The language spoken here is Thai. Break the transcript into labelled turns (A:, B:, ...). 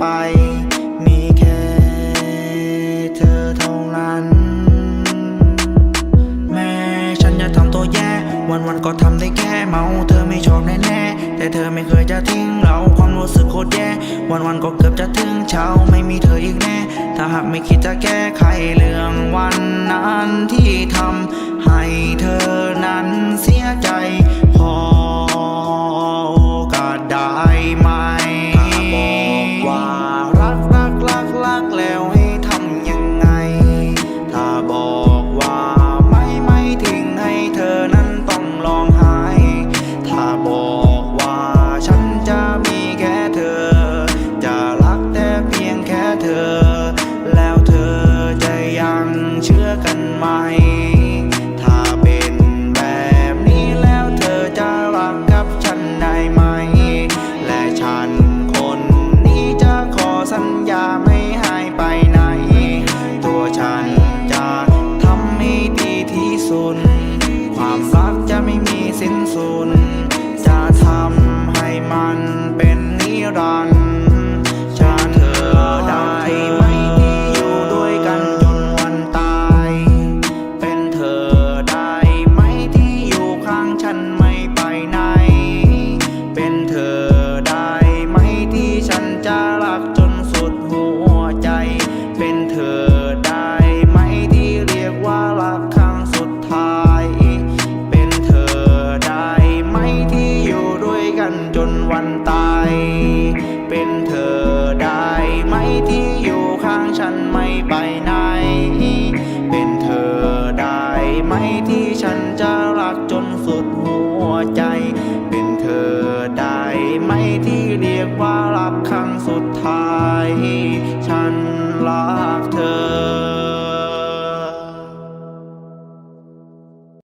A: ไป มีแค่เธอเท่านั้น แม่ฉันจะทำตัวแย่ วันวันก็ทำได้แค่เมา เธอไม่ชอบแน่แต่เธอไม่เคยจะทิ้งเราความรู้สึกโคตรแย่ วันวันก็เกือบจะถึงเช้าไม่มีเธออีกแน่ ถ้าหากไม่คิดจะแก้ไขเรื่องวันนั้นที่ทำให้เธอนั้นเสียใจ ธอ แล้วเธอจะยังเชื่อกันไหม ถ้าเป็นแบบนี้แล้วเธอจะรักกับฉันได้ไหม และฉันคนนี้จะขอสัญญาไม่หายไปนะ ข้างฉันไม่ไปไหน เป็นเธอได้ไหมที่ฉันจะรักจนสุดหัวใจ เป็นเธอได้ไหมที่เรียกว่ารักครั้งสุดท้าย ฉันรักเธอ